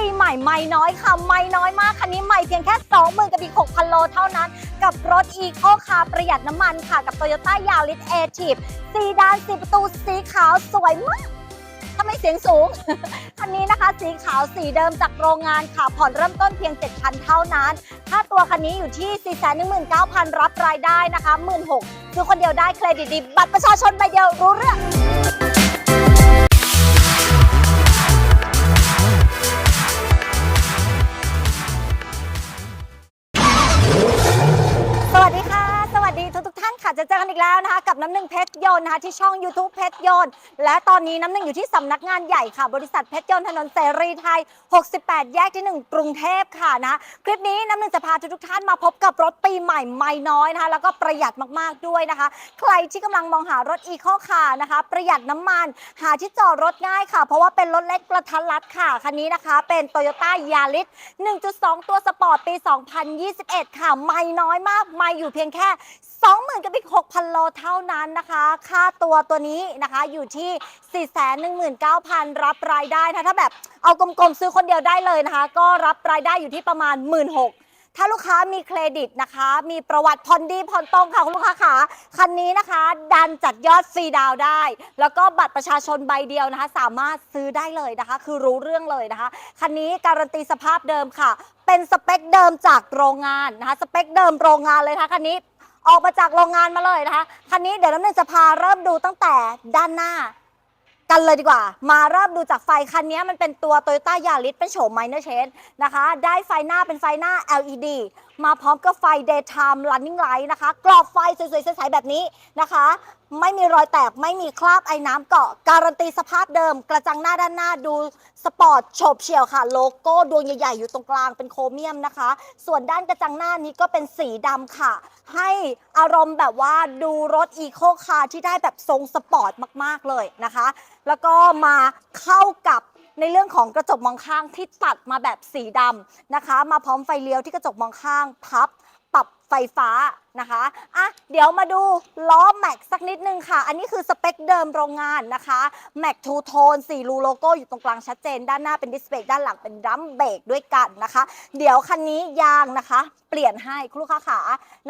ปีใหม่ไม่น้อยค่ะ ไม่น้อยมากคันนี้ใหม่เพียงแค่ 20,000กับอีก6,000 โลเท่านั้น กับรถ e c o คาประหยัดน้ำมันค่ะ กับ Toyota Yaris a t i v ซีดานสีประตูสีขาวสวยมากทำไมเสียงสูง คันนี้นะคะสีขาวสีเดิมจากโรงงานค่ะ ผ่อนเริ่มต้นเพียง 7,000 เท่านั้นค่าตัวคันนี้อยู่ที่ 419,000 รับรายได้นะคะ 16,000ซื้อคนเดียวได้เครดิตดี บัตรประชาชนใบเดียวรู้เรื่อง จะเจอกันอีกแล้วนะคะกับน้ำหนึ่งเพชรยนต์นะคะที่ช่อง YouTube เพชรยนต์และตอนนี้น้ำหนึ่งอยู่ที่สำนักงานใหญ่ค่ะ บริษัทเพชรยนต์ถนนเสรีไทย 68 แยกที่ 1 กรุงเทพค่ะนะคลิปนี้น้ำหนึ่งจะพาทุกๆท่านมาพบกับรถปีใหม่ไม่น้อยนะคะแล้วก็ประหยัดมากๆด้วยนะคะ ใครที่กำลังมองหารถอีโคคาร์นะคะ ประหยัดน้ำมันหาที่จอดรถง่ายค่ะ เพราะว่าเป็นรถเล็กกระทัดรัดค่ะคันนี้นะคะ เป็น Toyota Yaris 1.2 ตัวสปอร์ตปี 2021 ค่ะ ไม่น้อยมากไม่อยู่เพียงแค่ 20,000กับอีก6,000โลเท่านั้นนะคะ ค่าตัวตัวนี้นะคะอยู่ที่ 419,000 รับรายได้นะถ้าแบบเอากลมๆซื้อคนเดียวได้เลยนะคะ ก็รับรายได้อยู่ที่ประมาณ 16,000ถ้าลูกค้ามีเครดิตนะคะ มีประวัติผ่อนดีผ่อนตรงค่ะคุณลูกค้าขาคันนี้นะคะ ดันจัดยอดฟรีดาวได้ แล้วก็บัตรประชาชนใบเดียวนะคะ สามารถซื้อได้เลยนะคะ คือรู้เรื่องเลยนะคะ คันนี้การันตีสภาพเดิมค่ะ เป็นสเปคเดิมจากโรงงานนะคะ สเปคเดิมโรงงานเลยนะคะคันนี้ ออกมาจากโรงงานมาเลยนะคะคันนี้เดี๋ยวน้ำหนึ่งจะพาเริ่มดูตั้งแต่ด้านหน้า กันเลยดีกว่า มาเริ่มดูจากไฟคันนี้มันเป็นตัว Toyota Yaris เป็นโฉม Minor Change นะคะ ได้ไฟหน้าเป็นไฟหน้า LED มาพร้อมกับไฟ Daytime Running Light นะคะ กรอบไฟสวยๆใสๆแบบนี้นะคะ ไม่มีรอยแตกไม่มีคราบไอ้น้ำเกาะ การันตีสภาพเดิม กระจังหน้าด้านหน้าดูสปอร์ตโฉบเฉี่ยวค่ะ โลโก้ดวงใหญ่ๆ อยู่ตรงกลางเป็นโครเมียมนะคะ ส่วนด้านกระจังหน้านี้ก็เป็นสีดำค่ะ ให้อารมณ์แบบว่าดูรถอีโคคาร์ที่ได้แบบทรงสปอร์ตมากๆเลยนะคะ แล้วก็มาเข้ากับ ในเรื่องของกระจกมองข้างที่ตัดมาแบบสีดำนะคะ มาพร้อมไฟเลี้ยวที่กระจกมองข้างพับ ปรับไฟฟ้านะคะอะเดี๋ยวมาดูล้อแม็กสักนิดนึงค่ะ อันนี้คือสเปคเดิมโรงงานนะคะแม็กทูโทน4รูโลโก้อยู่ตรงกลางชัดเจน ด้านหน้าเป็นดิสเพลย์ด้านหลังเป็นดัมเบรกด้วยกันนะคะ เดี๋ยวคันนี้ยางนะคะ เปลี่ยนให้คุณลูกค้าขา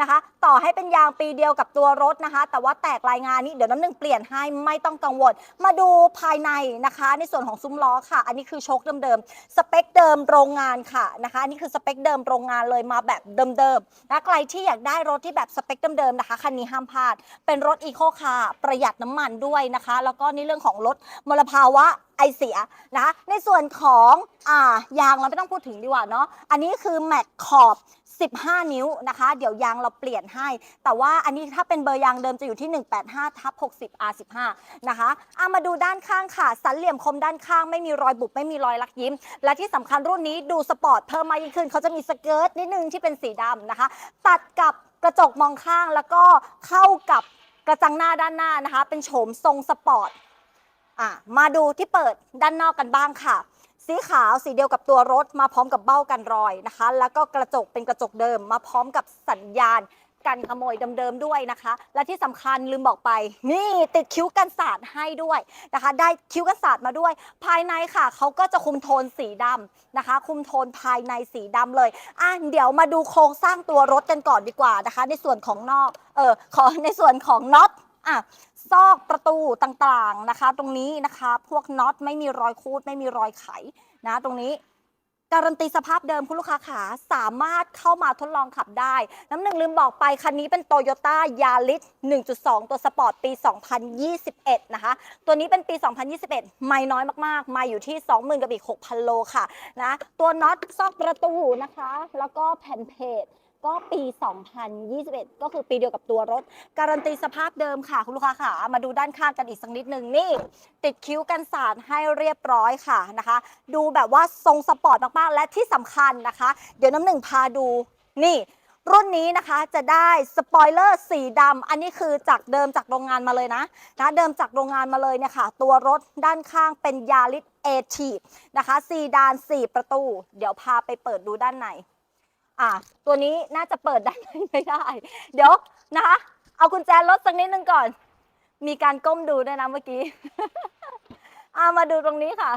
นะคะ ต่อให้เป็นยางปีเดียวกับตัวรถนะคะ แต่ว่าแตกรายงานนี้เดี๋ยวน้ำหนึ่งเปลี่ยนให้ไม่ต้องกังวล มาดูภายในนะคะ ในส่วนของซุ้มล้อค่ะ อันนี้คือโชคเดิมๆสเปคเดิมโรงงานค่ะนะคะอันนี่คือสเปคเดิมโรงงานเลยมาแบบเดิมๆนะใครที่อยากได้รถที่แบบสเปคเดิมๆนะคะ คันนี้ห้ามพลาด เป็นรถอีโคคาร์ประหยัดน้ำมันด้วยนะคะ แล้วก็ในเรื่องของลดมลภาวะไอเสียนะคะในส่วนของอ่ายางเราไม่ต้องพูดถึงดีกว่าเนาะอันนี้คือแม็กขอบ 15 นิ้วนะคะ เดี๋ยวยางเราเปลี่ยนให้ แต่ว่าอันนี้ถ้าเป็นเบอร์ยางเดิมจะอยู่ที่ 185ทับ60 R15 นะคะเอามาดูด้านข้างค่ะ สันเหลี่ยมคมด้านข้างไม่มีรอยบุบไม่มีรอยลักยิ้ม และที่สำคัญรุ่นนี้ดูสปอร์ตเพิ่มมายิ่งขึ้นเขาจะมีสเกิร์ตนิดนึงที่เป็นสีดำนะคะ ตัดกับ กระจกมองข้างแล้วก็เข้ากับกระจังหน้าด้านหน้านะคะ เป็นโฉมทรงสปอร์ตอะมาดูที่เปิดด้านนอกกันบ้างค่ะ สีขาวสีเดียวกับตัวรถมาพร้อมกับเบ้ากันรอยนะคะ แล้วก็กระจกเป็นกระจกเดิมมาพร้อมกับสัญญาณ กันขโมยเดิมๆด้วยนะคะ และที่สำคัญลืมบอกไป นี่ติดคิ้วกันศาสตร์ให้ด้วยนะคะ ได้คิ้วกันศาสตร์มาด้วย ภายในค่ะเขาก็จะคุมโทนสีดำนะคะ คุมโทนภายในสีดำเลยอะเดี๋ยวมาดูโครงสร้างตัวรถกันก่อนดีกว่านะคะ ในส่วนของนอกเออขอในส่วนของน็อตอะซอกประตูต่างๆนะคะ ตรงนี้นะคะ พวกน็อตไม่มีรอยคูดไม่มีรอยไขนะ ตรงนี้ การันตีสภาพเดิมคุณลูกค้าขาสามารถเข้ามาทดลองขับได้ น้ำหนึ่งลืมบอกไป คันนี้เป็น Toyota Yaris 1.2 ตัวสปอร์ตปี 2021 นะคะ ตัวนี้เป็นปี 2021 ไม่น้อยมากๆ มาอยู่ที่ 20,000 กับอีก 6,000 โลค่ะนะตัวน็อตซอกประตูนะคะ แล้วก็แผ่นเพจ ก็ปี 2021 ก็คือปีเดียวกับตัวรถ การันตีสภาพเดิมค่ะ คุณลูกค้าค่ะ มาดูด้านข้างกันอีกสักนิดนึงนี่ ติดคิ้วกันสาดให้เรียบร้อยค่ะนะคะ ดูแบบว่าทรงสปอร์ตมากๆ และที่สำคัญนะคะ เดี๋ยวน้ำหนึ่งพาดูนี่รุ่นนี้นะคะจะได้สปอยเลอร์สีดำอันนี้คือจากเดิมจากโรงงานมาเลยนะนะเดิมจากโรงงานมาเลยเนี่ยค่ะ ตัวรถด้านข้างเป็นยาริสเอทีนะคะซีดาน 4 ประตู เดี๋ยวพาไปเปิดดูด้านใน อะตัวนี้น่าจะเปิดได้านในไม่ได้ เดี๋ยวนะคะเอากุญแจรถสักนิดนึงก่อน มีการก้มดูด้วยนะเมื่อกี้อะมาดูตรงนี้ค่ะ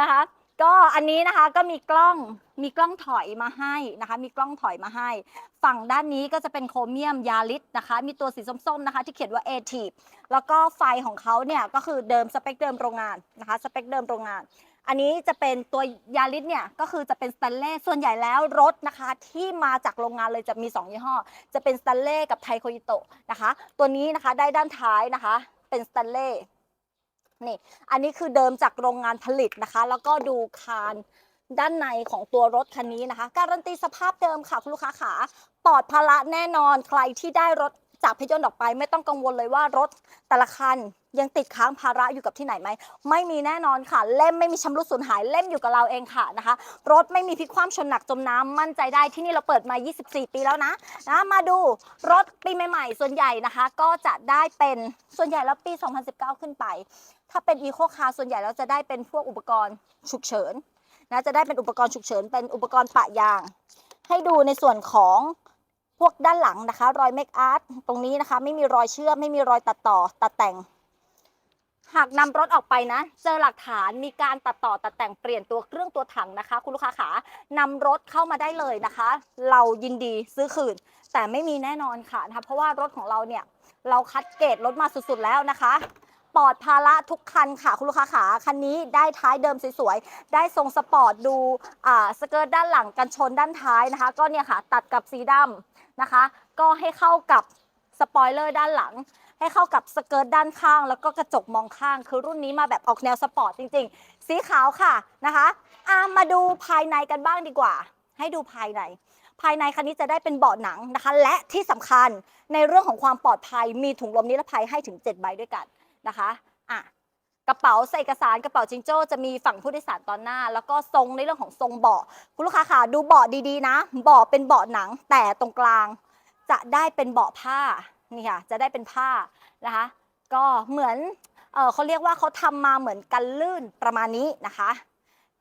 นะคะ ก็อันนี้นะคะก็มีกล้องมีกล้องถอยมาให้นะคะ มีกล้องถอยมาให้ ฝั่งด้านนี้ก็จะเป็นโครเมียมยาลิสนะคะ มีตัวสีส้มๆนะคะ ที่เขียนว่า a t แล้วก็ไฟของเขาเนี่ยก็คือเดิมสเปคเดิมโรงงานนะคะสเปคเดิมโรงงาน อันนี้จะเป็นตัวยาลิสเนี่ยก็คือจะเป็นสแตนเล่ส่วนใหญ่แล้วรถนะคะที่มาจากโรงงานเลยจะมี 2 ยี่ห้อ จะเป็นสแตนเล่กับไทโคยิโตะนะคะ ตัวนี้นะคะได้ด้านท้ายนะคะ เป็นสแตนเล่นี่อันนี้คือเดิมจากโรงงานผลิตนะคะ แล้วก็ดูคานด้านในของตัวรถคันนี้นะคะ การันตีสภาพเดิมค่ะคุณลูกค้าขาปลอดภาระแน่นอนใครที่ได้รถ จากเพชรยนต์ออกไปไม่ต้องกังวลเลยว่ารถแต่ละคันยังติดค้างภาระอยู่กับที่ไหนไหม ไม่มีแน่นอนค่ะ เล่มไม่มีชำรุดสูญหายเล่มอยู่กับเราเองค่ะนะคะ รถไม่มีพลิกคว่ำชนหนักจมน้ำมั่นใจได้ที่นี่เราเปิดมา 24 ปีแล้วนะนะมาดูรถปีใหม่ๆ ส่วนใหญ่นะคะ ก็จะได้เป็นส่วนใหญ่แล้วปี 2019 ขึ้นไป ถ้าเป็นอีโคคาร์ส่วนใหญ่แล้วจะได้เป็นพวกอุปกรณ์ฉุกเฉินนะจะได้เป็นอุปกรณ์ฉุกเฉินเป็นอุปกรณ์ปะยาง ให้ดูในส่วนของ พวกด้านหลังนะคะ รอยเมคอาร์ตตรงนี้นะคะ ไม่มีรอยเชื่อมไม่มีรอยตัดต่อตัดแต่ง หากนำรถออกไปนะ เจอหลักฐานมีการตัดต่อตัดแต่งเปลี่ยนตัวเครื่องตัวถังนะคะ คุณลูกค้าขานำรถเข้ามาได้เลยนะคะ เรายินดีซื้อคืน แต่ไม่มีแน่นอนค่ะนะคะเพราะว่ารถของเราเนี่ยเราคัดเกรดรถมาสุดๆแล้วนะคะปลอดภาระทุกคันค่ะ คุณลูกค้าขาคันนี้ได้ท้ายเดิมสวยๆ ได้ทรงสปอร์ตดูอ่าสเกิร์ตด้านหลังกันชนด้านท้ายนะคะ ก็เนี่ยค่ะ ตัดกับสีดำ นะคะ ก็ให้เข้ากับสปอยเลอร์ด้านหลัง ให้เข้ากับสเกิร์ตด้านข้าง แล้วก็กระจกมองข้าง คือรุ่นนี้มาแบบออกแนวสปอร์ตจริง ๆ สีขาวค่ะนะคะอามาดูภายในกันบ้างดีกว่า ให้ดูภายใน ภายในคันนี้จะได้เป็นเบาะหนังนะคะ และที่สำคัญในเรื่องของความปลอดภัยมีถุงลมนิรภัยให้ถึง 7 ใบด้วยกันนะคะ กระเป๋าใส่เอกสารกระเป๋าจิงโจ้จะมีฝั่งผู้โดยสารตอนหน้า แล้วก็ทรงในเรื่องของทรงเบาะคุณลูกค้าค่ะดูเบาะดีๆนะเบาะเป็นเบาะหนังแต่ตรงกลาง จะได้เป็นเบาะผ้านี่ค่ะจะได้เป็นผ้านะคะ ก็เหมือนเออเขาเรียกว่าเขาทำมาเหมือนกันลื่นประมาณนี้นะคะ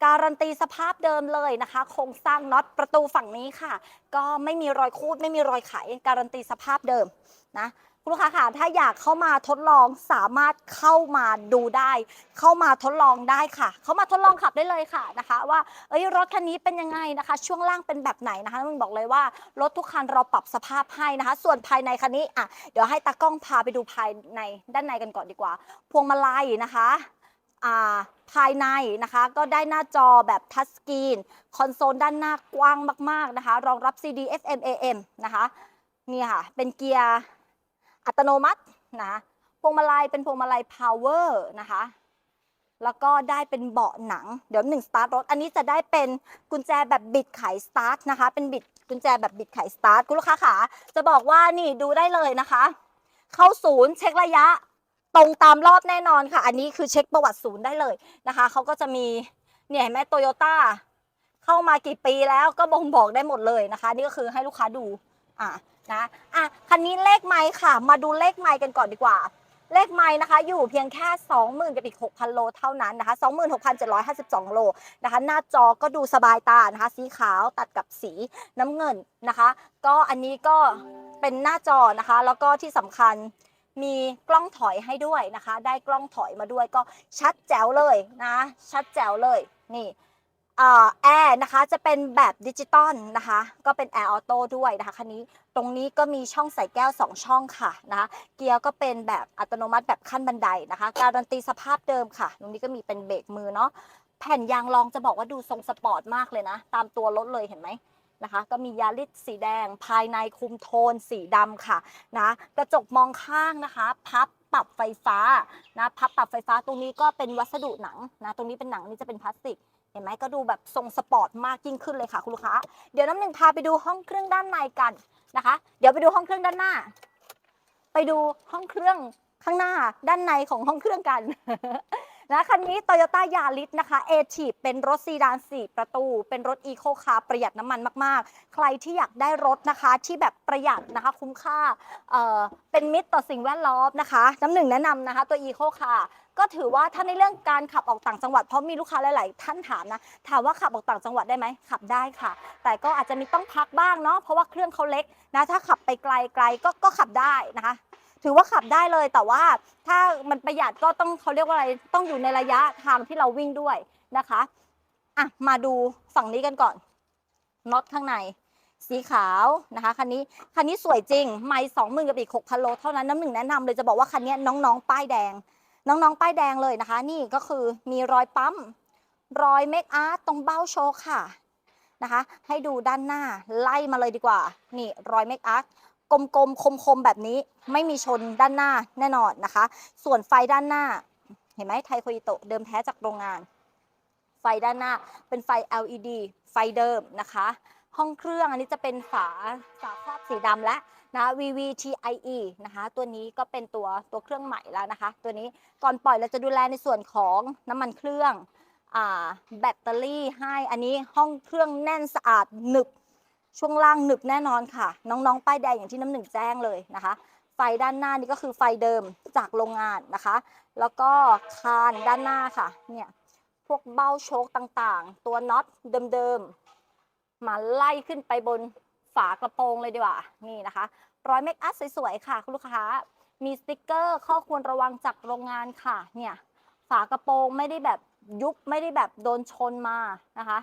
การันตีสภาพเดิมเลยนะคะ โครงสร้างน็อตประตูฝั่งนี้ค่ะ ก็ไม่มีรอยคูดไม่มีรอยไข การันตีสภาพเดิมนะ คุณลูกค้าค่ะถ้าอยากเข้ามาทดลองสามารถเข้ามาดูได้ เข้ามาทดลองได้ค่ะ เข้ามาทดลองขับได้เลยค่ะนะคะ ว่าเอ้ยรถคันนี้เป็นยังไงนะคะ ช่วงล่างเป็นแบบไหนนะคะมึงบอกเลยว่ารถทุกคันเราปรับสภาพให้นะคะ ส่วนภายในคันนี้อะเดี๋ยวให้ตากล้องพาไปดูภายในด้านในกันก่อนดีกว่า พวงมาลัยนะคะอ่าภายในนะคะก็ได้หน้าจอแบบทัชสกรีนคอนโซลด้านหน้ากว้างมาก ๆนะคะ รองรับ CD FM AM นะคะนี่ค่ะเป็นเกียร์ อัตโนมัตินะพวงมาลัยเป็นพวงมาลัย power นะคะ แล้วก็ได้เป็นเบาะหนัง เดี๋ยวหนึ่งสตาร์ทรถ อันนี้จะได้เป็นกุญแจแบบบิดไขสตาร์ทนะคะ เป็นบิดกุญแจแบบบิดไขสตาร์ทคุณลูกค้าขาจะบอกว่านี่ดูได้เลยนะคะ เข้าศูนย์เช็คระยะ ตรงตามรอบแน่นอนค่ะ อันนี้คือเช็คประวัติศูนย์ได้เลยนะคะ เขาก็จะมีเนี่ยเห็นไหมโตโยต้าเข้ามากี่ปีแล้วก็บ่งบอกได้หมดเลยนะคะ นี่ก็คือให้ลูกค้าดูอะ นะอะคันนี้เลขไม้ค่ะ มาดูเลขไม้กันก่อนดีกว่า เลขไม้นะคะ อยู่เพียงแค่ 20,000กับอีก6,000 โลเท่านั้นนะคะ 26,752 โลนะคะ หน้าจอก็ดูสบายตานะคะ สีขาวตัดกับสีน้ำเงินนะคะ ก็อันนี้ก็เป็นหน้าจอนะคะ แล้วก็ที่สำคัญมีกล้องถอยให้ด้วยนะคะ ได้กล้องถอยมาด้วยก็ชัดแจ๋วเลยนะ ชัดแจ๋วเลยนี่ แอร์นะคะจะเป็นแบบดิจิตอลนะคะ ก็เป็นแอร์ออโต้ด้วยนะคะคันนี้ตรงนี้ก็มีช่องใส่แก้ว 2 ช่องค่ะนะคะเกียร์ก็เป็นแบบอัตโนมัติแบบขั้นบันไดนะคะ การันตีสภาพเดิมค่ะ ตรงนี้ก็มีเป็นเบรกมือเนาะแผ่นยางรองจะบอกว่าดูทรงสปอร์ตมากเลยนะ ตามตัวรถเลยเห็นไหมนะคะ ก็มียาริสสีแดง ภายในคุมโทนสีดำค่ะนะกระจกมองข้างนะคะ พับปรับไฟฟ้านะพับปรับไฟฟ้าตรงนี้ก็เป็นวัสดุหนังนะตรงนี้เป็นหนังนี่จะเป็นพลาสติก เห็นไหมก็ดูแบบทรงสปอร์ตมากยิ่งขึ้นเลยค่ะคุณลูกค้า เดี๋ยวน้ำหนึ่งพาไปดูห้องเครื่องด้านในกันนะคะ เดี๋ยวไปดูห้องเครื่องด้านหน้า ไปดูห้องเครื่องข้างหน้าด้านในของห้องเครื่องกัน นะคันนี้ Toyota Yaris นะคะ a t i v เป็นรถซีดาน 4 ประตู เป็นรถอีโคคาร์ประหยัดน้ำมันมาก ๆ ใครที่อยากได้รถนะคะที่แบบประหยัดนะคะคุ้มค่าเเป็นมิตรต่อสิ่งแวดล้อมนะคะน้ำหนึ่งแนะนำนะคะตัวอีโคคาร์ก็ถือว่าถ้าในเรื่องการขับออกต่างจังหวัดเพราะมีลูกค้าหลาย ๆ ท่านถามนะ ถามว่าขับออกต่างจังหวัดได้ไหมขับได้ค่ะ แต่ก็อาจจะมีต้องพักบ้างเนาะเพราะว่าเครื่องเขาเล็กนะถ้าขับไปไกลไกลก็ก็ขับได้นะคะ ถือว่าขับได้เลยแต่ว่าถ้ามันประหยัดก็ต้องเขาเรียกว่าอะไรต้องอยู่ในระยะทางที่เราวิ่งด้วยนะคะอะมาดูฝั่งนี้กันก่อนน็อตข้างใน สีขาวนะคะคันนี้คันนี้สวยจริง ไม่สองหมื่นกับอีกหกพันโลเท่านั้นน้ำหนึ่งแนะนำเลยจะบอกว่าคันนี้น้องๆ ป้ายแดง น้องๆ ป้ายแดงเลยนะคะ นี่ก็คือมีรอยปั๊มรอยเมคอาร์ตตรงเบ้าโชว์ค่ะนะคะ ให้ดูด้านหน้าไล่มาเลยดีกว่า นี่รอยเมคอาร์ต กลมๆคมๆแบบนี้ไม่มีชนด้านหน้าแน่นอนนะคะ ส่วนไฟด้านหน้า เห็นไหมไทโคอิโตะเดิมแท้จากโรงงาน ไฟด้านหน้าเป็นไฟ LED ไฟเดิมนะคะ ห้องเครื่องอันนี้จะเป็นฝาฝาครอบสีดำและนะ VVTIE นะคะ ตัวนี้ก็เป็นตัวตัวเครื่องใหม่แล้วนะคะ ตัวนี้ก่อนปล่อยเราจะดูแลในส่วนของน้ำมันเครื่องอแบตเตอรี่ให้อันนี้ห้องเครื่องแน่นสะอาดหนึบ ช่วงล่างหนึบแน่นอนค่ะ น้องๆ ป้ายแดงอย่างที่น้ำหนึ่งแจ้งเลยนะคะ ไฟด้านหน้านี่ก็คือไฟเดิมจากโรงงานนะคะ แล้วก็คานด้านหน้าค่ะ เนี่ย พวกเบ้าโชคต่างๆ ตัวน็อตเดิมๆ มาไล่ขึ้นไปบนฝากระโปรงเลยดีกว่า นี่นะคะ รอยเมคอัพสวยๆ ค่ะ คุณลูกค้า มีสติกเกอร์ข้อควรระวังจากโรงงานค่ะ เนี่ย ฝากระโปรงไม่ได้แบบยุบไม่ได้แบบโดนชนมานะคะ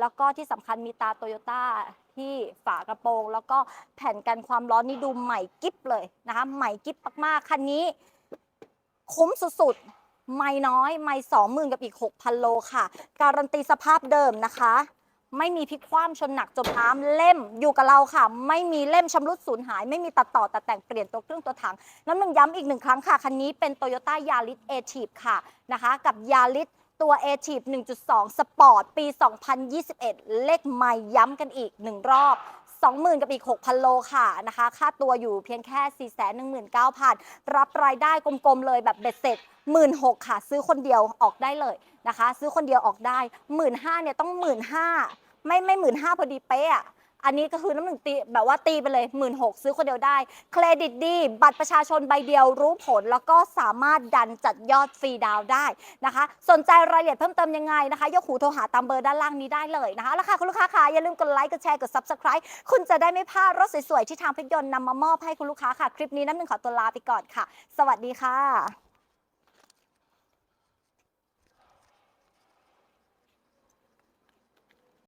แล้วก็ที่สำคัญมีตาโตโยต้า ที่ฝากระโปรง แล้วก็แผ่นกันความร้อนนี่ดูใหม่กิ๊บเลยนะคะใหม่กิ๊บมากๆคันนี้ คุ้มสุดๆ ไม่น้อย ไม่สองหมื่นกับอีก6,000โลค่ะ การันตีสภาพเดิมนะคะ ไม่มีพลิกคว่ำชนหนักจมน้ำเล่มอยู่กับเราค่ะ ไม่มีเล่มชำรุดสูญหาย ไม่มีตัดต่อตัดแต่งเปลี่ยนตัวเครื่องตัวถังน้ำหนึ่งย้ำอีกหนึ่งครั้งค่ะ คันนี้เป็น Toyota Yaris a t i v ค่ะนะคะ กับ Yaris ตัว a t i v 1.2 Sport ปี 2021 เลขไม่ย้ำกันอีกหนึ่งรอบ 20,000 กับอีก 6,000 โลค่ะนะคะ ค่าตัวอยู่เพียงแค่ 419,000 รับรายได้กลมๆเลยแบบเบ็ดเสร็จ 16,000 ค่ะ ซื้อคนเดียวออกได้เลยนะคะ ซื้อคนเดียวออกได้ 15,000เนี่ยต้อง 15,000 ไม่ไม่ 15,000 พอดีเป๊ะ อันนี้ก็คือน้ำหนึ่งตีแบบว่าตีไปเลย 16,000ซื้อคนเดียวได้ เครดิตดี บัตรประชาชนใบเดียวรู้ผล แล้วก็สามารถดันจัดยอดฟรีดาวได้นะคะ สนใจรายละเอียดเพิ่มเติมยังไงนะคะ ยกหูโทรหาตามเบอร์ด้านล่างนี้ได้เลยนะคะแล้วค่ะคุณลูกค้าค่ะอย่าลืมกดไลค์กดแชร์กด subscribe คุณจะได้ไม่พลาดรถสวยๆที่ทางเพชรยนต์นำมามอบให้คุณลูกค้าค่ะคลิปนี้น้ำหนึ่งขอตัวลาไปก่อนค่ะ สวัสดีค่ะ